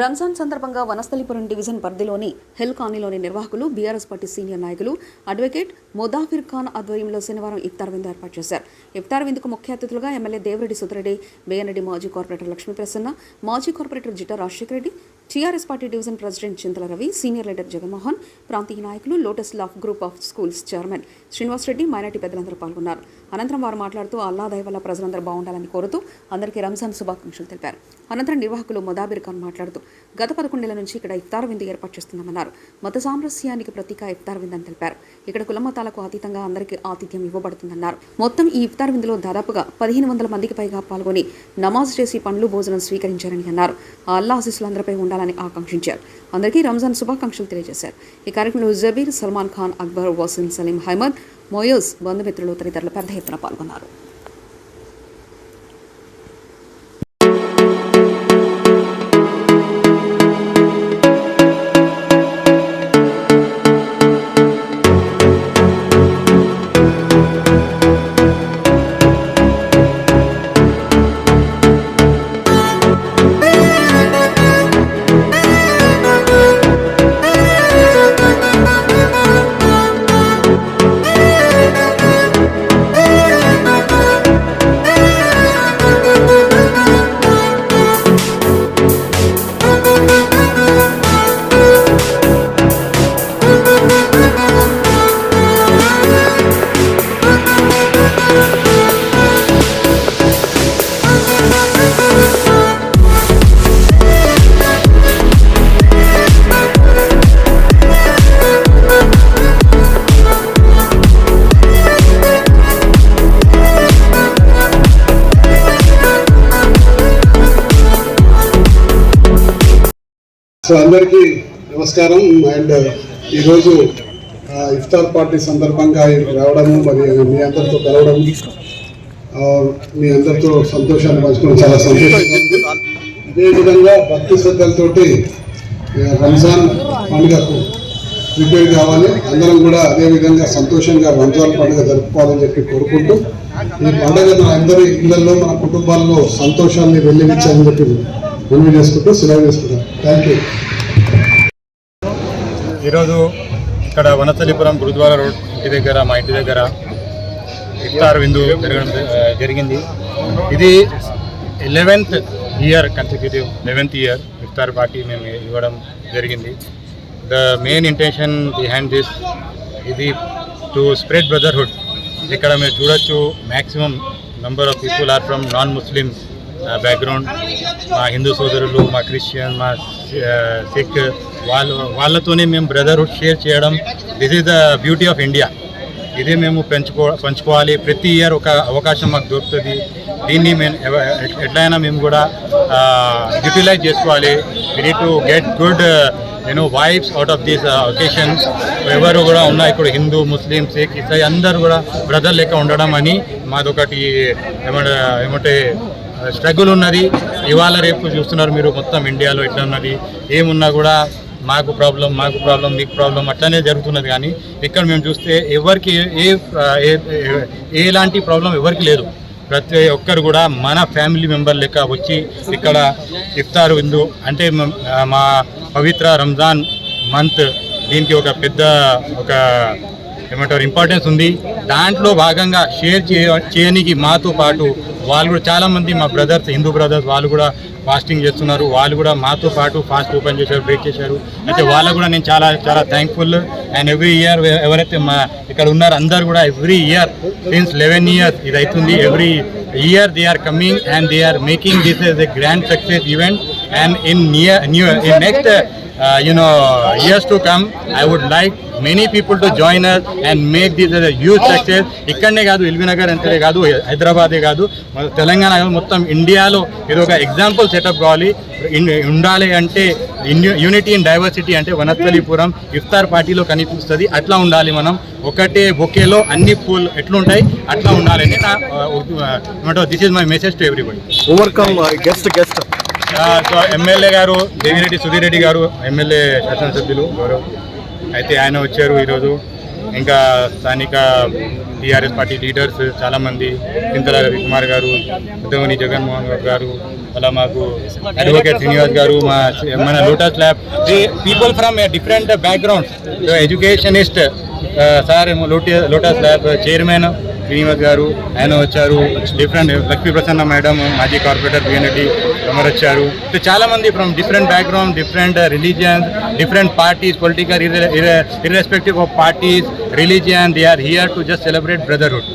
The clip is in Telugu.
రంజాన్ సందర్భంగా వనస్థలిపురం డివిజన్ పరిధిలోని హెల్ కాలనీలోని నిర్వాహకులు బీఆర్ఎస్ పార్టీ సీనియర్ నాయకులు అడ్వకేట్ ముదాఫిర్ ఖాన్ ఆధ్వర్యంలో శనివారం ఇఫ్తార్ విందు ఏర్పాటు చేశారు. ఇఫ్తార్ విందుకు ముఖ్య అతిథులుగా ఎమ్మెల్యే దేవరెడ్డి సుధరెడ్డి బేయనరెడ్డి మాజీ కార్పొరేటర్ లక్ష్మీ ప్రసన్న మాజీ corporator Jitta Rajasekhara Reddy TRS party division president Chintala Ravi senior leader Jaganmohan ప్రాంతీయ నాయకులు lotus lap group of schools chairman Srinivas Reddy minority పెద్దలందరూ పాల్గొన్నారు. అనంతరం వారు మాట్లాడుతూ అల్లాదయ వల్ల ప్రజలందరూ బాగుండాలని కోరుతూ అందరికీ రంజాన్ శుభాకాంక్షలు తెలిపారు. అనంతరం నిర్వాహకులు ముదాబిర్ ఖాన్ మాట్లాడుతూ గత పదకొండేళ్ళ నుంచి ఇక్కడ ఇఫ్తార్ విందు ఏర్పాటు చేస్తున్నామన్నారు. మత సామరస్యానికి ప్రతీక ఇఫ్తార్ విందు అని తెలిపారు. ఇక్కడ కులమతాలకు అతీతంగా అందరికీ ఆతిథ్యం ఇవ్వబడుతుందన్నారు. మొత్తం ఈ ఇఫ్తార్ విందులో దాదాపుగా పదిహేను వందల మందికి పైగా పాల్గొని నమాజ్ చేసి పండ్లు భోజనం స్వీకరించారని అన్నారు. అల్లా ఆశీస్సులందరిపై అందరిపై ఉండాలని ఆకాంక్షించారు. అందరికీ రంజాన్ శుభాకాంక్షలు తెలియజేశారు. ఈ కార్యక్రమంలో జబీర్ సల్మాన్ ఖాన్ అక్బర్ వసీం సలీం హైమద్ మోయోజ్ బంధుమిత్రులు తదితరులు పెద్ద ఎత్తున పాల్గొన్నారు. సో అందరికీ నమస్కారం. అండ్ ఈరోజు ఇఫ్తార్ పార్టీ సందర్భంగా రావడం రావడము మరి మీ అందరితో కలవడం మీ అందరితో సంతోషాన్ని పంచుకోవడం చాలా సంతోషంగా అదేవిధంగా భక్తి శ్రద్ధలతోటి రంజాన్ పండుగకు ప్రిపేర్ కావాలి. అందరం కూడా అదేవిధంగా సంతోషంగా రంజాన్ పండుగ జరుపుకోవాలని చెప్పి కోరుకుంటూ ఈ పండుగ మన అందరి ఇళ్ళలో మన కుటుంబాల్లో సంతోషాన్ని వెల్లివించాలని చెప్పి మనవి చేసుకుంటూ సెలవు చేసుకుంటాం. థ్యాంక్ యూ ఈరోజు ఇక్కడ వనస్థలిపురం గురుద్వారా రోడ్ ఇంటి దగ్గర మా ఇంటి దగ్గర ఇఫ్తార్ విందు జరగడం జరిగింది. ఇది eleventh year consecutive eleventh year ఇఫ్తార్ పార్టీ మేము ఇవ్వడం జరిగింది. The main intention behind this ఇది టు స్ప్రెడ్ బ్రదర్హుడ్ ఇక్కడ మీరు చూడొచ్చు maximum number of people are from non Muslim background మా హిందూ సోదరులు మా క్రిస్టియన్ మా సిక్ వాళ్ళు వాళ్ళతోనే మేము బ్రదర్హుడ్ షేర్ చేయడం. This is the beauty of India ఇదే మేము పెంచుకో పంచుకోవాలి. ప్రతి ఇయర్ ఒక అవకాశం మాకు దొరుకుతుంది. దీన్ని మేము ఎట్లయినా మేము కూడా యూటిలైజ్ చేసుకోవాలి. We need to get good you know vibes out of these occasion ఎవరు కూడా ఉన్నా ఇప్పుడు హిందూ ముస్లిం సిక్ ఇసాయి అందరూ కూడా బ్రదర్ లెక్క ఉండడం అని మాదొకటి ఏమంటే ఏమంటే స్ట్రగుల్ ఉన్నది. ఇవాళ రేపు చూస్తున్నారు మీరు మొత్తం ఇండియాలో ఎట్లా ఉన్నది ఏమున్నా కూడా మాకు ప్రాబ్లం మాకు ప్రాబ్లం మీకు ప్రాబ్లం అట్లనే జరుగుతున్నది. కానీ ఇక్కడ మేము చూస్తే ఎవరికి ఏ ఏ- ఎలాంటి ప్రాబ్లం ఎవరికి లేదు. ప్రతి ఒక్కరు కూడా మన ఫ్యామిలీ మెంబర్ లెక్క వచ్చి ఇక్కడ ఇఫ్తార్ విందు అంటే మా పవిత్ర రంజాన్ మంత్ దీనికి ఒక పెద్ద ఒక ఏమంటారు ఇంపార్టెన్స్ ఉంది. దాంట్లో భాగంగా షేర్ చేయ చేయనికి మాతో పాటు వాళ్ళు కూడా చాలా మంది మా బ్రదర్స్ హిందూ బ్రదర్స్ వాళ్ళు కూడా ఫాస్టింగ్ చేస్తున్నారు. వాళ్ళు కూడా మాతో పాటు ఫాస్ట్ ఓపెన్ చేశారు బ్రేక్ చేశారు. అయితే వాళ్ళకు కూడా నేను చాలా చాలా థ్యాంక్ఫుల్ అండ్ ఎవ్రీ ఇయర్ ఎవరైతే మా ఇక్కడ ఉన్నారు అందరు కూడా every year since eleven years ఇది అవుతుంది every year they are coming and they are making this as a grand success event and in near new in next uh, you know years to come i would like many people to join us and make this as a huge success. ఇక్కడనే కాదు ఎల్బీనగర్ అంతే కాదు హైదరాబాదే కాదు. మన తెలంగాణ మొత్తం ఇండియాలో ఇది ఒక ఎగ్జాంపుల్ సెటప్ కావాలి. ఉండాలి అంటే యూనిటీ అండ్ డైవర్సిటీ అంటే వనస్థలీపురం ఇఫ్తార్ పార్టీలో కనిపిస్తుంది. అట్లా ఉండాలి మనం. ఒకటే బొకేలో అన్ని పూలు ఎట్లుంటాయి అట్లా ఉండాలని నా this is my message to everybody overcome guest guest so MLA గారు దేవిరెడ్డి సుధీర్ రెడ్డి గారు ఎమ్మెల్యే శాసనసభ్యులు గౌరవ్ అయితే ఆయన వచ్చారు ఈరోజు. ఇంకా స్థానిక టీఆర్ఎస్ పార్టీ లీడర్స్ చాలామంది చింతల రవికుమార్ గారు ఉద్యమని జగన్మోహన్ గారు అలా మాకు అడ్వకేట్ శ్రీనివాస్ గారు మా మన lotus lab. People from different backgrounds educationist sir lotus lab chairman Srinivas గారు ఆయన వచ్చారు. డిఫరెంట్ లక్ష్మీ ప్రసన్న మేడం మాజీ కార్పొరేటర్ బిఎన్రెడ్డి అమర్ వచ్చారు. సో చాలా మంది from different background different religions different parties political irrespective of parties religion they are here to just celebrate brotherhood